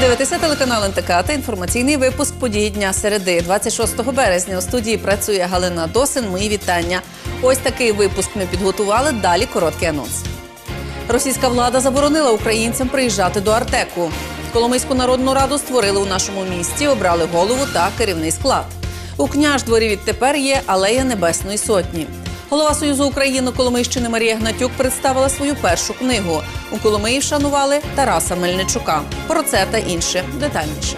дивитеся телеканал НТК та інформаційний випуск події дня середи. 26 березня у студії працює Галина Досин. Мої вітання. Ось такий випуск ми підготували. Далі короткий анонс. Російська влада заборонила українцям приїжджати до Артеку. Коломийську народну раду створили у нашому місті, обрали голову та керівний склад. У княждворі відтепер є алея Небесної Сотні. Голова Союзу України Коломийщини Марія Гнатюк представила свою першу книгу. У Коломиї вшанували Тараса Мельничука. Про це та інше детальніше.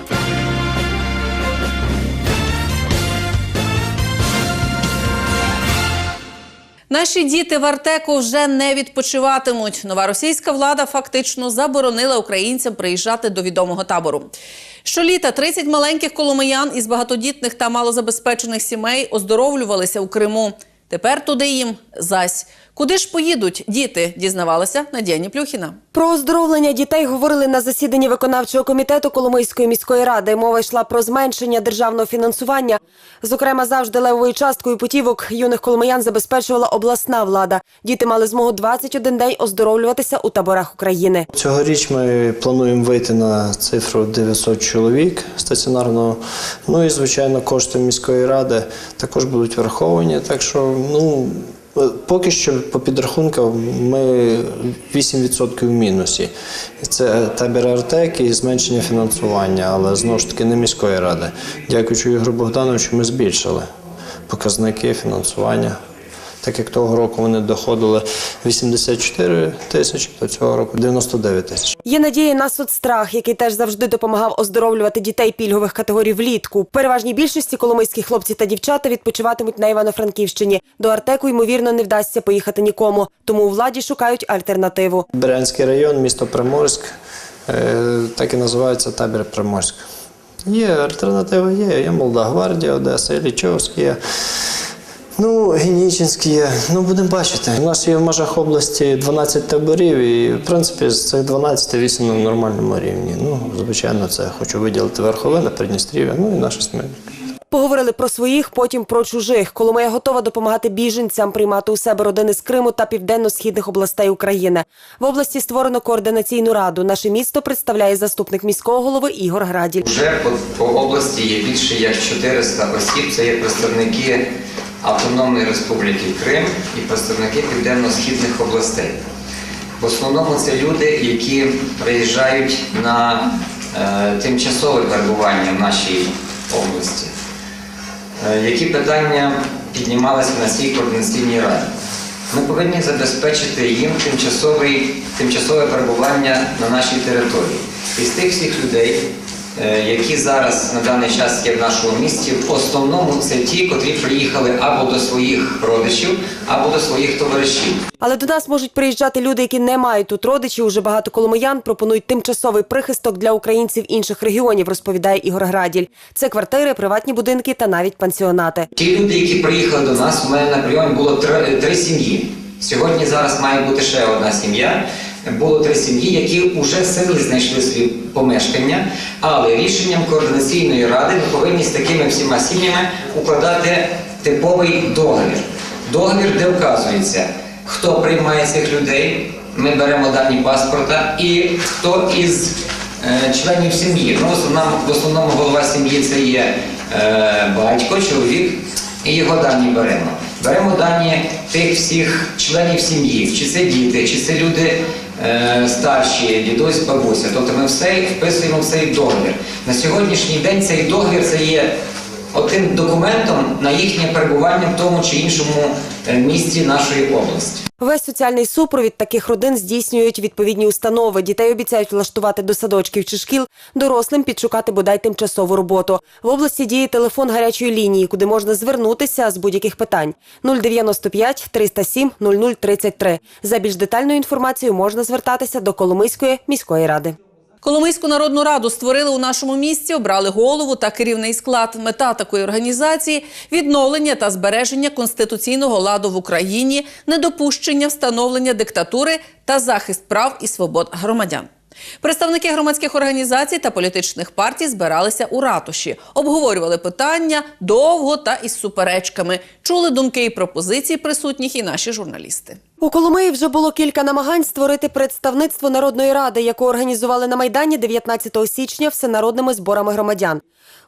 Наші діти в Артеку вже не відпочиватимуть. Нова російська влада фактично заборонила українцям приїжджати до відомого табору. Щоліта 30 маленьких коломиян із багатодітних та малозабезпечених сімей оздоровлювалися у Криму. Тепер туди їм зась. Куди ж поїдуть діти? Дізнавалася Надія Ніплюхіна. Про оздоровлення дітей говорили на засіданні виконавчого комітету Коломийської міської ради. Мова йшла про зменшення державного фінансування. Зокрема, завжди левовою часткою путівок юних коломиян забезпечувала обласна влада. Діти мали змогу 21 день оздоровлюватися у таборах України. Цьогоріч ми плануємо вийти на цифру 900 чоловік стаціонарного. Ну і звичайно, кошти міської ради також будуть враховані. Так що, ну поки що по підрахункам ми 8% в мінусі. Це табір Артек і зменшення фінансування, але знову ж таки не міської ради. Дякуючи Ігорю Богдановичу, ми збільшили показники фінансування. Так як того року вони доходили 84 тисячі, то цього року 99 тисяч. Є надія на соцстрах, який теж завжди допомагав оздоровлювати дітей пільгових категорій влітку. Переважній більшості коломийські хлопці та дівчата відпочиватимуть на Івано-Франківщині. До Артеку ймовірно не вдасться поїхати нікому, тому у владі шукають альтернативу. Брянський район, місто Приморськ, е, так і називається табір Приморськ. Є альтернатива, є. Є Молода Гвардія, Одеса, Іллічовський є. Ну, Генічинський. Ну, будемо бачити. У нас є в межах області 12 таборів, і в принципі з цих 12 8 на нормальному рівні. Ну, звичайно, це хочу виділити Верховина, Придністрів'я, ну і наша Смілянська. Поговорили про своїх, потім про чужих. Коломия готова допомагати біженцям приймати у себе родини з Криму та південно-східних областей України. В області створено координаційну раду. Наше місто представляє заступник міського голови Ігор Граділь. Вже по, по області є більше як 400 осіб. Це є представники Автономної Республіки Крим і представники південно-східних областей. В основному це люди, які приїжджають на е, тимчасове перебування в нашій області. Е, які питання піднімалися на цій координаційній раді? Ми повинні забезпечити їм тимчасове перебування на нашій території. Із тих всіх людей, які зараз на даний час є в нашому місті, в основному це ті, котрі приїхали або до своїх родичів, або до своїх товаришів. Але до нас можуть приїжджати люди, які не мають тут родичів. Уже багато коломиян пропонують тимчасовий прихисток для українців інших регіонів, розповідає Ігор Граділь. Це квартири, приватні будинки та навіть пансіонати. Ті люди, які приїхали до нас, у мене на прийомі було три, три сім'ї. Сьогодні зараз має бути ще одна сім'я. Було три сім'ї, які вже самі знайшли свої помешкання, але рішенням координаційної ради ми повинні з такими всіма сім'ями укладати типовий договір. Договір, де вказується, хто приймає цих людей. Ми беремо дані паспорта і хто із е, членів сім'ї. Ну, в основному, в основному голова сім'ї це є е, батько, чоловік, і його дані беремо. Беремо дані тих всіх членів сім'ї, чи це діти, чи це люди старші, дідусь, бабуся. Тобто ми все вписуємо в цей договір. На сьогоднішній день цей договір це є отим документом на їхнє перебування в тому чи іншому е, місті нашої області. Весь соціальний супровід таких родин здійснюють відповідні установи. Дітей обіцяють влаштувати до садочків чи шкіл, дорослим підшукати бодай тимчасову роботу. В області діє телефон гарячої лінії, куди можна звернутися з будь-яких питань 095 307 0033. За більш детальною інформацією можна звертатися до Коломийської міської ради. Коломийську народну раду створили у нашому місті, обрали голову та керівний склад. Мета такої організації відновлення та збереження конституційного ладу в Україні, недопущення встановлення диктатури та захист прав і свобод громадян. Представники громадських організацій та політичних партій збиралися у ратуші, обговорювали питання довго та із суперечками. Чули думки і пропозиції присутніх і наші журналісти. У Коломиї вже було кілька намагань створити представництво Народної ради, яку організували на Майдані 19 січня всенародними зборами громадян.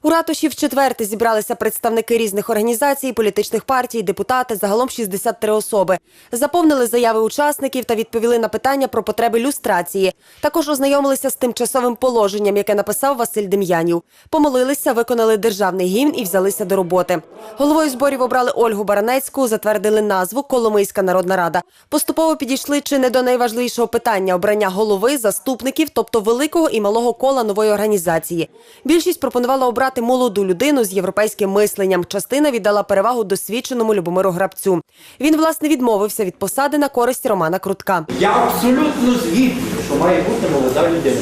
У ратуші в четверте зібралися представники різних організацій, політичних партій, депутати, загалом 63 особи. Заповнили заяви учасників та відповіли на питання про потреби люстрації. Також ознайомилися з тимчасовим положенням, яке написав Василь Дем'янів. Помолилися, виконали державний гімн і взялися до роботи. Головою зборів обрали Ольгу Баранецьку, затвердили назву Коломийська народна рада. Поступово підійшли чи не до найважливішого питання обрання голови, заступників, тобто великого і малого кола нової організації. Більшість пропонувала обрати молоду людину з європейським мисленням. Частина віддала перевагу досвідченому Любомиру Грабцю. Він власне відмовився від посади на користь Романа Крутка. Я абсолютно згідний, що має бути молода людина.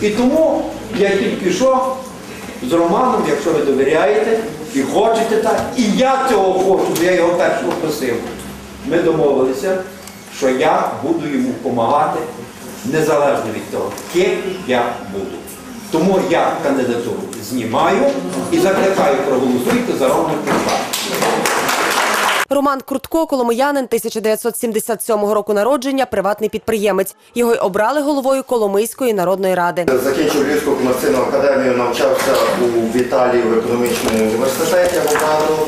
І тому я тільки що з Романом, якщо ви довіряєте і хочете так, і я цього хочу, бо я його першого просив. Ми домовилися, що я буду йому допомагати незалежно від того, ким я буду. Тому я кандидатуру знімаю і закликаю проголосуйте за Кирпа. Роман Крутко, коломиянин 1977 року народження, приватний підприємець. Його й обрали головою Коломийської народної ради. Закінчив Львівську комерційну академію, навчався у Італії в економічному університеті Авокадо.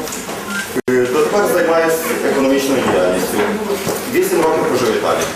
Дотепер займаюся економічною діяльністю. Вісім років прожив в Італії.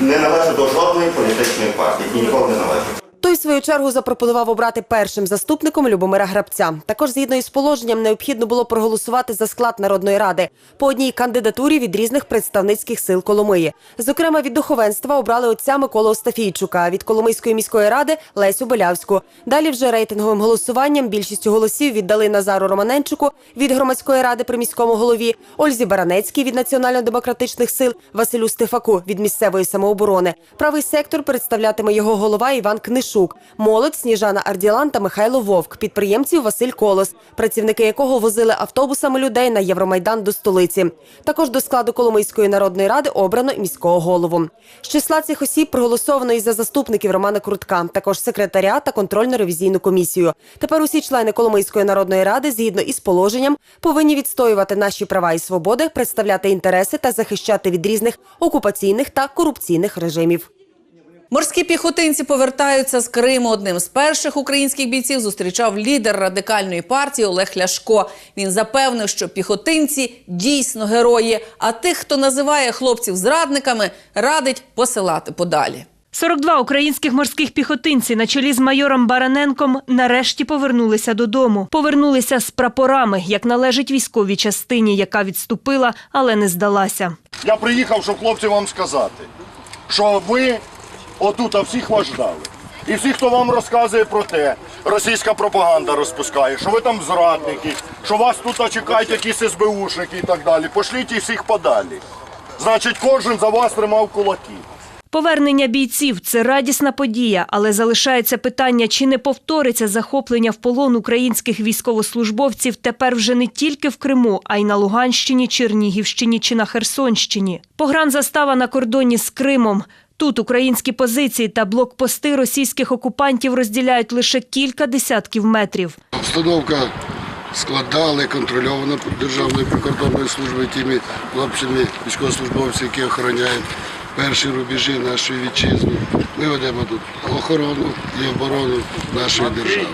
Не належу до жодної політичної партії і ніколи не належу. Той, в свою чергу, запропонував обрати першим заступником Любомира Грабця. Також, згідно із положенням, необхідно було проголосувати за склад Народної ради по одній кандидатурі від різних представницьких сил Коломиї. Зокрема, від духовенства обрали отця Миколу Остафійчука, від Коломийської міської ради Лесю Белявську. Далі вже рейтинговим голосуванням більшістю голосів віддали Назару Романенчуку від громадської ради при міському голові, Ользі Баранецькій від національно-демократичних сил, Василю Стефаку від місцевої самооборони. Правий сектор представлятиме його голова Іван Книшук. Молодь Сніжана Арділан та Михайло Вовк, підприємців Василь Колос, працівники якого возили автобусами людей на Євромайдан до столиці. Також до складу Коломийської народної ради обрано міського голову. З числа цих осіб проголосовано і за заступників Романа Крутка, також секретаря та контрольно-ревізійну комісію. Тепер усі члени Коломийської народної ради, згідно із положенням, повинні відстоювати наші права і свободи, представляти інтереси та захищати від різних окупаційних та корупційних режимів. Морські піхотинці повертаються з Криму. Одним з перших українських бійців зустрічав лідер радикальної партії Олег Ляшко. Він запевнив, що піхотинці дійсно герої. А тих, хто називає хлопців зрадниками, радить посилати подалі. 42 українських морських піхотинці на чолі з майором Бараненком нарешті повернулися додому. Повернулися з прапорами, як належить військовій частині, яка відступила, але не здалася. Я приїхав, щоб хлопці вам сказати, що ви отут а всіх вас ждали. І всі, хто вам розказує про те, російська пропаганда розпускає, що ви там зрадники, що вас тут чекають якісь СБУшники і так далі. Пошліть їх всіх подалі. Значить, кожен за вас тримав кулаки. Повернення бійців це радісна подія, але залишається питання, чи не повториться захоплення в полон українських військовослужбовців тепер вже не тільки в Криму, а й на Луганщині, Чернігівщині чи на Херсонщині. Погранзастава на кордоні з Кримом. Тут українські позиції та блокпости російських окупантів розділяють лише кілька десятків метрів. Обстановка складала і контрольована Державною прикордонною службою тими хлопцями, військовослужбовців, які охороняють перші рубежі нашої вітчизни. Ми ведемо тут охорону і оборону нашої держави.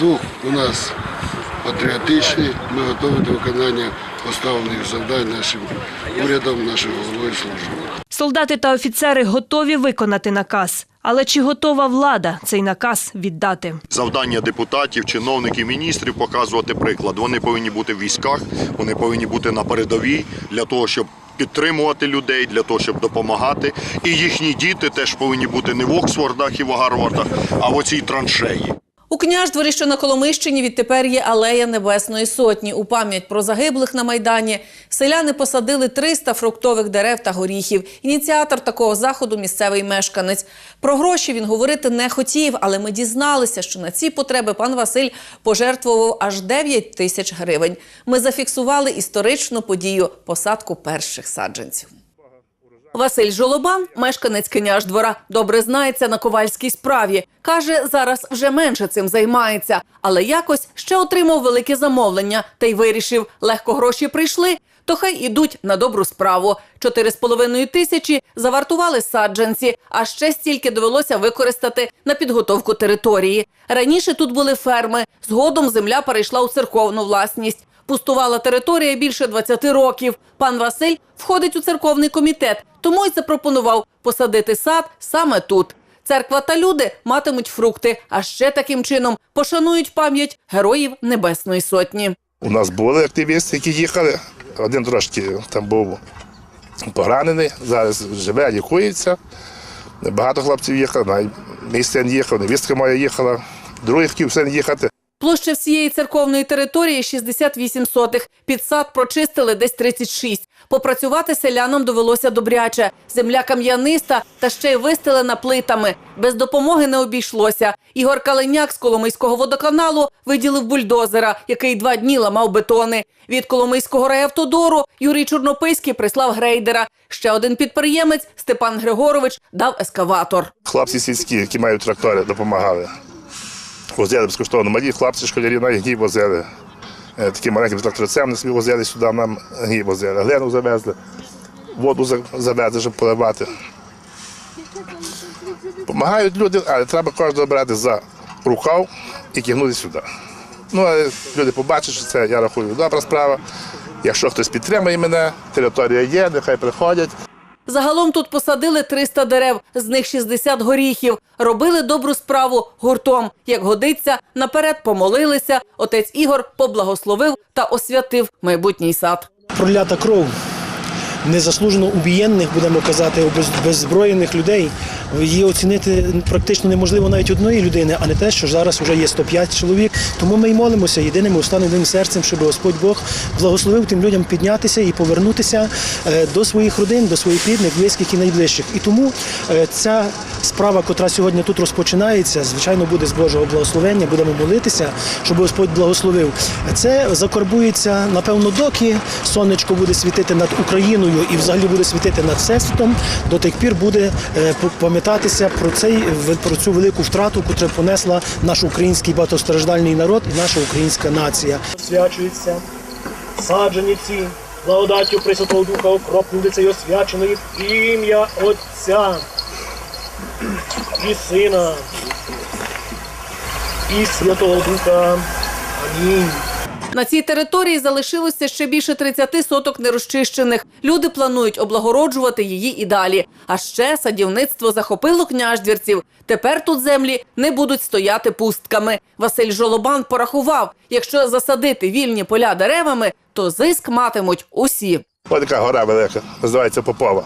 Дух у нас патріотичний, ми готові до виконання поставлених завдань нашим урядом, нашою головою службою. Солдати та офіцери готові виконати наказ. Але чи готова влада цей наказ віддати? Завдання депутатів, чиновників, міністрів показувати приклад. Вони повинні бути в військах, вони повинні бути на передовій для того, щоб підтримувати людей, для того, щоб допомагати. І їхні діти теж повинні бути не в Оксфордах і в Гарвардах, а в оцій траншеї. У княждворі, що на Коломищині, відтепер є алея Небесної Сотні. У пам'ять про загиблих на Майдані селяни посадили 300 фруктових дерев та горіхів. Ініціатор такого заходу – місцевий мешканець. Про гроші він говорити не хотів, але ми дізналися, що на ці потреби пан Василь пожертвував аж 9 тисяч гривень. Ми зафіксували історичну подію – посадку перших саджанців. Василь Жолобан, мешканець Княждвора, добре знається на ковальській справі. Каже, зараз вже менше цим займається, але якось ще отримав велике замовлення та й вирішив, легко гроші прийшли, то хай ідуть на добру справу. Чотири з половиною тисячі завартували саджанці, а ще стільки довелося використати на підготовку території. Раніше тут були ферми. Згодом земля перейшла у церковну власність. Пустувала територія більше 20 років. Пан Василь входить у церковний комітет, тому й запропонував посадити сад саме тут. Церква та люди матимуть фрукти, а ще таким чином пошанують пам'ять героїв Небесної Сотні. У нас були активісти, які їхали. Один трошки там був поранений, зараз живе, лікується. Багато хлопців їхало, навіть мій син їхав, невістка моя їхала, другий хотів син їхати. Площа всієї церковної території 68 сотих. Під сад прочистили десь 36. Попрацювати селянам довелося добряче. Земля кам'яниста та ще й вистелена плитами. Без допомоги не обійшлося. Ігор Калиняк з Коломийського водоканалу виділив бульдозера, який два дні ламав бетони. Від Коломийського райавтодору Юрій Чорнописький прислав грейдера. Ще один підприємець Степан Григорович дав ескаватор. Хлопці сільські, які мають трактори, допомагали. Возили безкоштовно. Малі хлопці, школярі навіть гній возили. Е, Такі маленькі тракторцем не собі возили сюди, нам гній возили. Глину завезли, воду завезли, щоб поливати. Помагають люди, але треба кожного брати за рукав і тягнути сюди. Ну, але люди побачать, що це, я рахую, добра справа. Якщо хтось підтримує мене, територія є, нехай приходять. Загалом тут посадили 300 дерев, з них 60 горіхів. Робили добру справу гуртом. Як годиться, наперед помолилися. Отець Ігор поблагословив та освятив майбутній сад. пролята кров незаслужено убієнних, будемо казати, без- беззброєних людей. Її оцінити практично неможливо навіть одної людини, а не те, що зараз вже є 105 чоловік. Тому ми й молимося єдиним установленим серцем, щоб Господь Бог благословив тим людям піднятися і повернутися е, до своїх родин, до своїх рідних, близьких і найближчих. І тому е, ця справа, котра сьогодні тут розпочинається, звичайно, буде з Божого благословення. Будемо молитися, щоб Господь благословив. Це закарбується, напевно, доки сонечко буде світити над Україною і взагалі буде світити над всесвітом. До тих пір буде е, пам'ятатися про цей про цю велику втрату, яку понесла наш український багатостраждальний народ і наша українська нація. Свячується саджані ці благодаттю Пресвятого Духа окропнуться і освяченої ім'я Отця і Сина і Святого Духа. Амінь. На цій території залишилося ще більше 30 соток нерозчищених. Люди планують облагороджувати її і далі. А ще садівництво захопило княждвірців. Тепер тут землі не будуть стояти пустками. Василь Жолобан порахував, якщо засадити вільні поля деревами, то зиск матимуть усі. Ось така гора велика, називається Попова.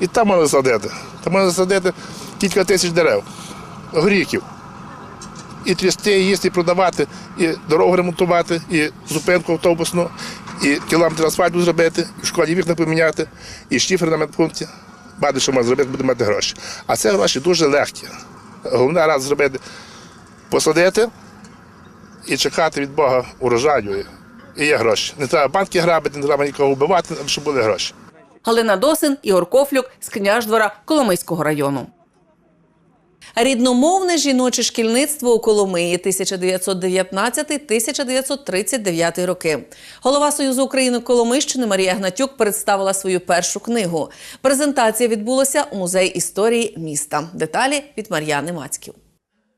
І там можна садити. Там можна садити кілька тисяч дерев, горіхів. І трясти, і їсти, і продавати, і дорогу ремонтувати, і зупинку автобусну, і кілометр асфальту зробити, і в школі вікна поміняти, і шифр на медпункті. Багато що можна зробити, буде мати гроші. А це гроші дуже легкі. Головне раз зробити, посадити і чекати від Бога урожаю. І є гроші. Не треба банки грабити, не треба нікого вбивати, щоб були гроші. Галина Досин, Ігор Кофлюк з Княждвора Коломийського району. Рідномовне жіноче шкільництво у Коломиї 1919-1939 роки. Голова Союзу України Коломийщини Марія Гнатюк представила свою першу книгу. Презентація відбулася у музеї історії міста. Деталі від Мар'яни Мацьків.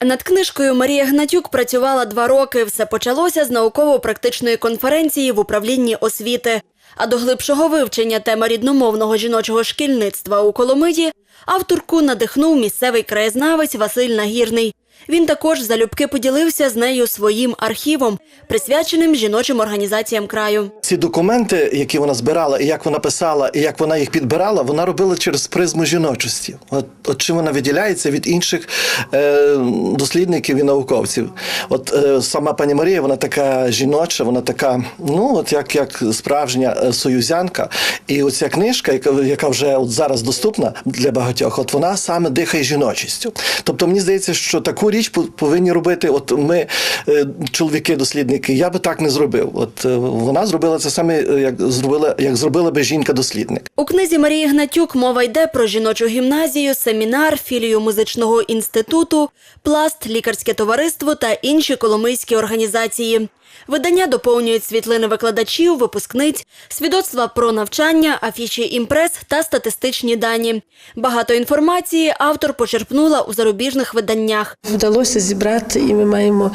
Над книжкою Марія Гнатюк працювала два роки. Все почалося з науково-практичної конференції в управлінні освіти. А до глибшого вивчення теми рідномовного жіночого шкільництва у Коломиї авторку надихнув місцевий краєзнавець Василь Нагірний. Він також залюбки поділився з нею своїм архівом, присвяченим жіночим організаціям краю. Ці документи, які вона збирала, і як вона писала, і як вона їх підбирала, вона робила через призму жіночості. От, от чим вона виділяється від інших е, дослідників і науковців. От е, сама пані Марія, вона така жіноча, вона така, ну от як, як справжня е, союзянка. І оця книжка, яка, яка вже от зараз доступна для багатьох, от вона саме дихає жіночістю. Тобто мені здається, що так таку річ по- повинні робити. От ми, е, чоловіки-дослідники, я би так не зробив. От е, вона зробила це саме, е, як зробила, як зробила би жінка-дослідник. У книзі Марії Гнатюк мова йде про жіночу гімназію, семінар, філію музичного інституту, пласт, лікарське товариство та інші коломийські організації. Видання доповнюють світлини викладачів, випускниць, свідоцтва про навчання, афіші імпрес та статистичні дані. Багато інформації автор почерпнула у зарубіжних виданнях. Вдалося зібрати, і ми маємо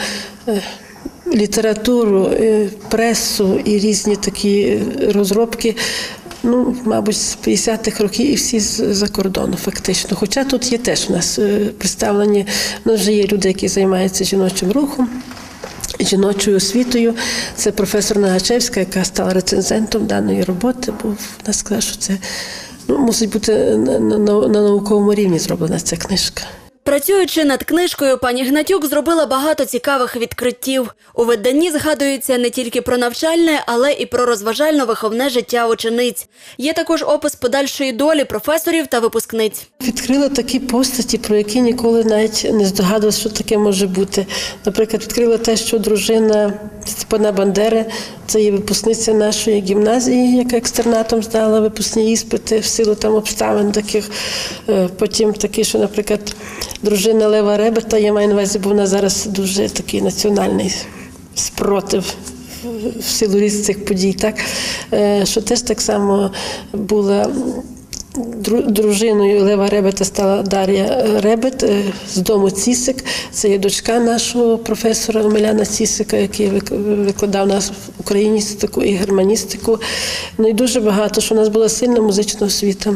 е, літературу, е, пресу і різні такі розробки. Ну, мабуть, з 50-х років і всі з- за кордону, фактично. Хоча тут є теж у нас е, представлені, ну, вже є люди, які займаються жіночим рухом, жіночою освітою. Це професор Нагачевська, яка стала рецензентом даної роботи, бо вона сказала, що це ну, мусить бути на, на, на науковому рівні зроблена ця книжка. Працюючи над книжкою, пані Гнатюк зробила багато цікавих відкриттів. У виданні згадується не тільки про навчальне, але і про розважально-виховне життя учениць. Є також опис подальшої долі професорів та випускниць. Відкрила такі постаті, про які ніколи навіть не здогадувалася, що таке може бути. Наприклад, відкрила те, що дружина Степана Бандери це є випускниця нашої гімназії, яка екстернатом здала випускні іспити в силу там обставин таких. Е, Потім такі, що, наприклад, дружина Лева Ребета, я маю на увазі, бо вона зараз дуже такий національний спротив в силу різних цих подій, так Е, що теж так само була дружиною Лева Ребета стала Дар'я Ребет е, з дому Цісик. Це є дочка нашого професора Омеляна Цісика, який викладав нас україністику і германістику. Ну і дуже багато, що у нас була сильна музична освіта.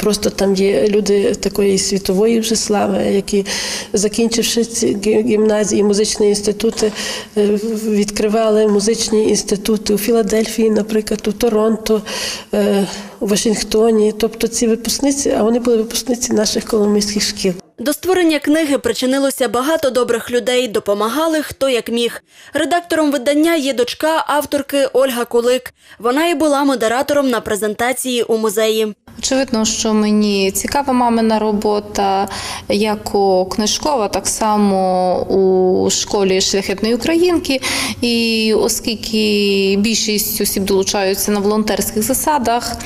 Просто там є люди такої світової вже слави, які, закінчивши ці гі- гімназії, музичні інститути, е, відкривали музичні інститути у Філадельфії, наприклад, у Торонто, е, у Вашингтоні. Тобто ці випускниці, а вони були випускниці наших коломийських шкіл. До створення книги причинилося багато добрих людей, допомагали хто як міг. Редактором видання є дочка авторки Ольга Кулик. Вона і була модератором на презентації у музеї. Очевидно, що мені цікава мамина робота, як у книжкова, так само у школі шляхетної українки. І оскільки більшість осіб долучаються на волонтерських засадах,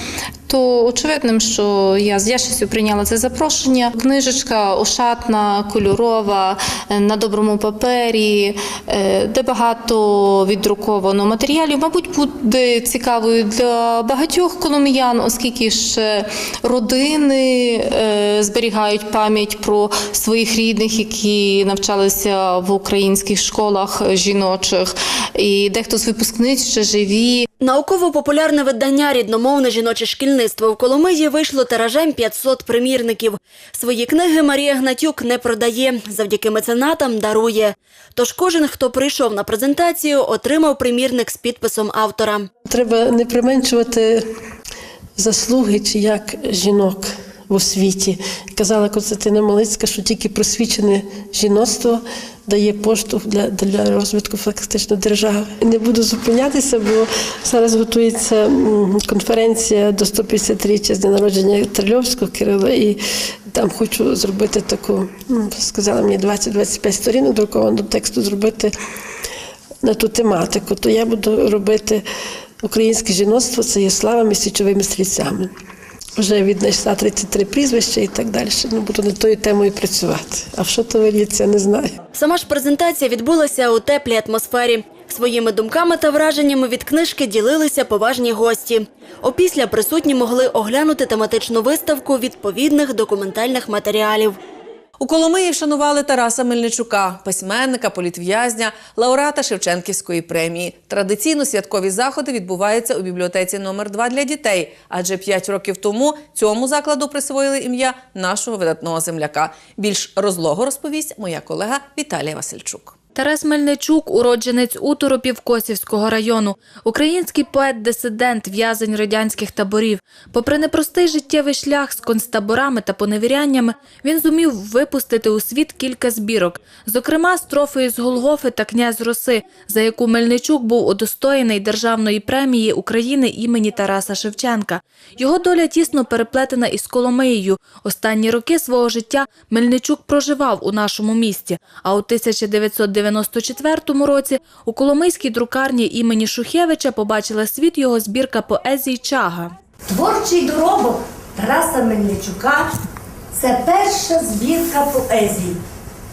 то очевидним, що я з вдячністю прийняла це запрошення. Книжечка ошатна, кольорова, е, на доброму папері, е, де багато віддруковано матеріалів. Мабуть, буде цікавою для багатьох коломиян, оскільки ще родини е, зберігають пам'ять про своїх рідних, які навчалися в українських школах жіночих, і дехто з випускниць ще живі. Науково-популярне видання Рідномовне жіноче шкільництво в Коломиї вийшло тиражем 500 примірників. Свої книги Марія Гнатюк не продає, завдяки меценатам дарує. Тож кожен, хто прийшов на презентацію, отримав примірник з підписом автора. Треба не применшувати заслуги чи як жінок в освіті. Казала Константина Малицька, що тільки просвічене жіноцтво дає поштовх для, для розвитку фактично держави. Не буду зупинятися, бо зараз готується конференція до 150-річчя з дня народження Трильовського Кирила, і там хочу зробити таку, ну, сказала мені 20-25 сторінок друкованого тексту зробити на ту тематику, то я буду робити українське жіноцтво, це є славами січовими стрільцями. Вже віднайшла 33 прізвища і так далі. Ну, буду над тою темою працювати. А в що то виліться, не знаю. Сама ж презентація відбулася у теплій атмосфері. Своїми думками та враженнями від книжки ділилися поважні гості. Опісля присутні могли оглянути тематичну виставку відповідних документальних матеріалів. У Коломиї вшанували Тараса Мельничука, письменника, політв'язня, лауреата Шевченківської премії. Традиційно святкові заходи відбуваються у бібліотеці номер 2 для дітей, адже 5 років тому цьому закладу присвоїли ім'я нашого видатного земляка. Більш розлого розповість моя колега Віталія Васильчук. Тарас Мельничук – уродженець Уторопів Косівського району, український поет-дисидент, в'язень радянських таборів. Попри непростий життєвий шлях з концтаборами та поневіряннями, він зумів випустити у світ кілька збірок, зокрема строфи із Голгофи та князь Роси, за яку Мельничук був удостоєний Державної премії України імені Тараса Шевченка. Його доля тісно переплетена із Коломиєю. Останні роки свого життя Мельничук проживав у нашому місті, а у 1994 році у Коломийській друкарні імені Шухевича побачила світ його збірка поезій Чага. Творчий доробок Тараса Мельничука це перша збірка поезій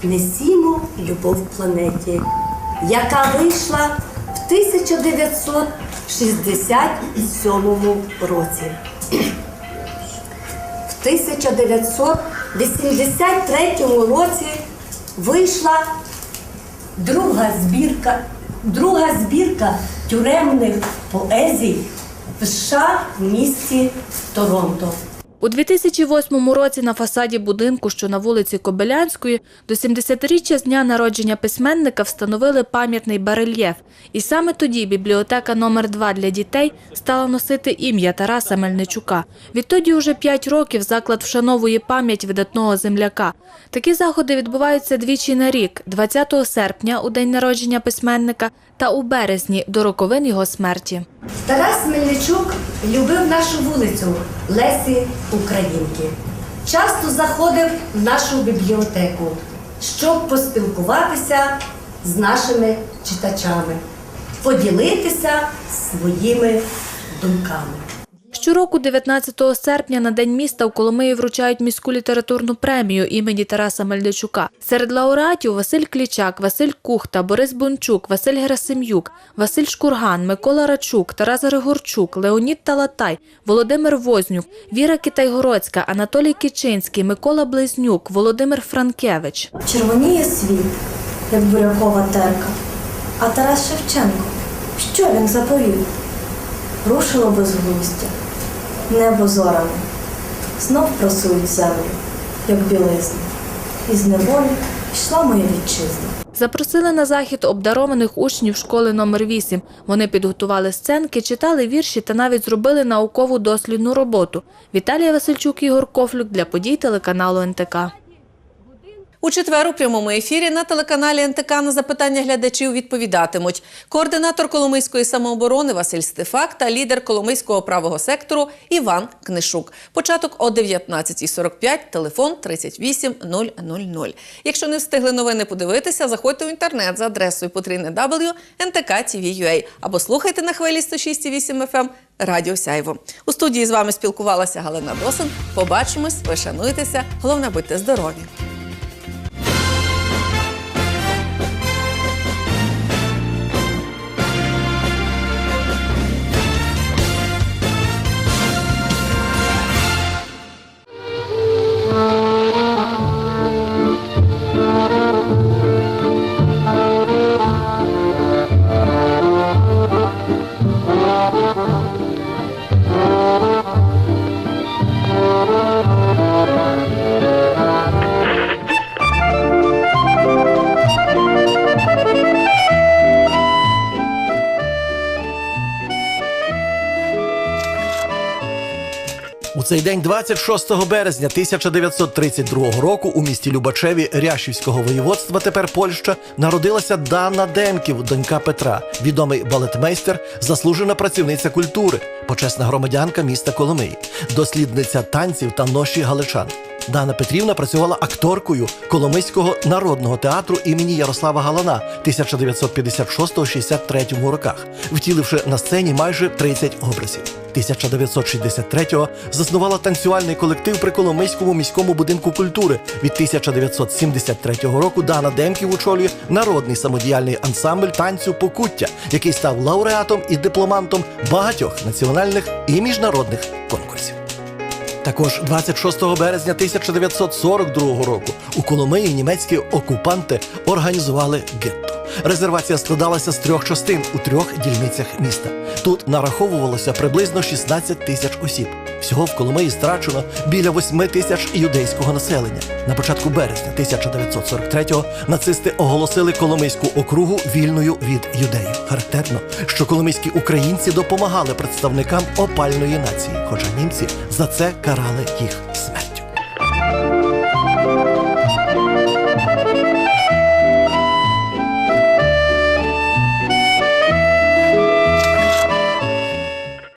Несімо любов планеті, яка вийшла в 1967 році. В 1983 році вийшла друга збірка, друга збірка тюремних поезій в США в місті Торонто. У 2008 році на фасаді будинку, що на вулиці Кобилянської, до 70-річчя з дня народження письменника встановили пам'ятний барельєф. І саме тоді бібліотека номер 2 для дітей стала носити ім'я Тараса Мельничука. Відтоді уже 5 років заклад вшановує пам'ять видатного земляка. Такі заходи відбуваються двічі на рік – 20 серпня у день народження письменника та у березні до роковин його смерті. Тарас Мельничук любив нашу вулицю Лесі Українки. Часто заходив в нашу бібліотеку, щоб поспілкуватися з нашими читачами, поділитися своїми думками. Щороку, 19 серпня, на День міста у Коломиї вручають міську літературну премію імені Тараса Мельничука. Серед лауреатів Василь Клічак, Василь Кухта, Борис Бончук, Василь Герасим'юк, Василь Шкурган, Микола Рачук, Тарас Григорчук, Леонід Талатай, Володимир Вознюк, Віра Китайгородська, Анатолій Кичинський, Микола Близнюк, Володимир Франкевич. Червоніє світ, як бурякова терка. А Тарас Шевченко, що він заповів? Рушило безглуздя, небо зорами, знов просують землю, як білизну. Із неволі йшла моя вітчизна. Запросили на захід обдарованих учнів школи номер 8 Вони підготували сценки, читали вірші та навіть зробили наукову дослідну роботу. Віталія Васильчук, Ігор Кофлюк для подій телеканалу НТК. У четвер у прямому ефірі на телеканалі НТК на запитання глядачів відповідатимуть координатор Коломийської самооборони Василь Стефак та лідер Коломийського правого сектору Іван Книшук. Початок о 19.45, телефон 38 000. Якщо не встигли новини подивитися, заходьте в інтернет за адресою потрійне або слухайте на хвилі 106,8 FM Радіо Сяйво. У студії з вами спілкувалася Галина Досин. Побачимось, ви шануйтеся. Головне, будьте здорові! У цей день, 26 березня 1932 року, у місті Любачеві Ряшівського воєводства, тепер Польща, народилася Дана Демків, донька Петра, відомий балетмейстер, заслужена працівниця культури, почесна громадянка міста Коломиї, дослідниця танців та ноші галичан. Дана Петрівна працювала акторкою Коломийського народного театру імені Ярослава Галана 1956-63 роках, втіливши на сцені майже 30 образів. 1963-го заснувала танцювальний колектив при Коломийському міському будинку культури. Від 1973 року Дана Демків очолює народний самодіяльний ансамбль танцю Покуття, який став лауреатом і дипломантом багатьох національних і міжнародних конкурсів. Також 26 березня 1942 року у Коломиї німецькі окупанти організували гетто. Резервація складалася з трьох частин у трьох дільницях міста. Тут нараховувалося приблизно 16 тисяч осіб. Всього в Коломиї страчено біля 8 тисяч юдейського населення. На початку березня 1943-го нацисти оголосили Коломийську округу вільною від юдеїв. Характерно, що коломийські українці допомагали представникам опальної нації, хоча німці за це карали їх смертю.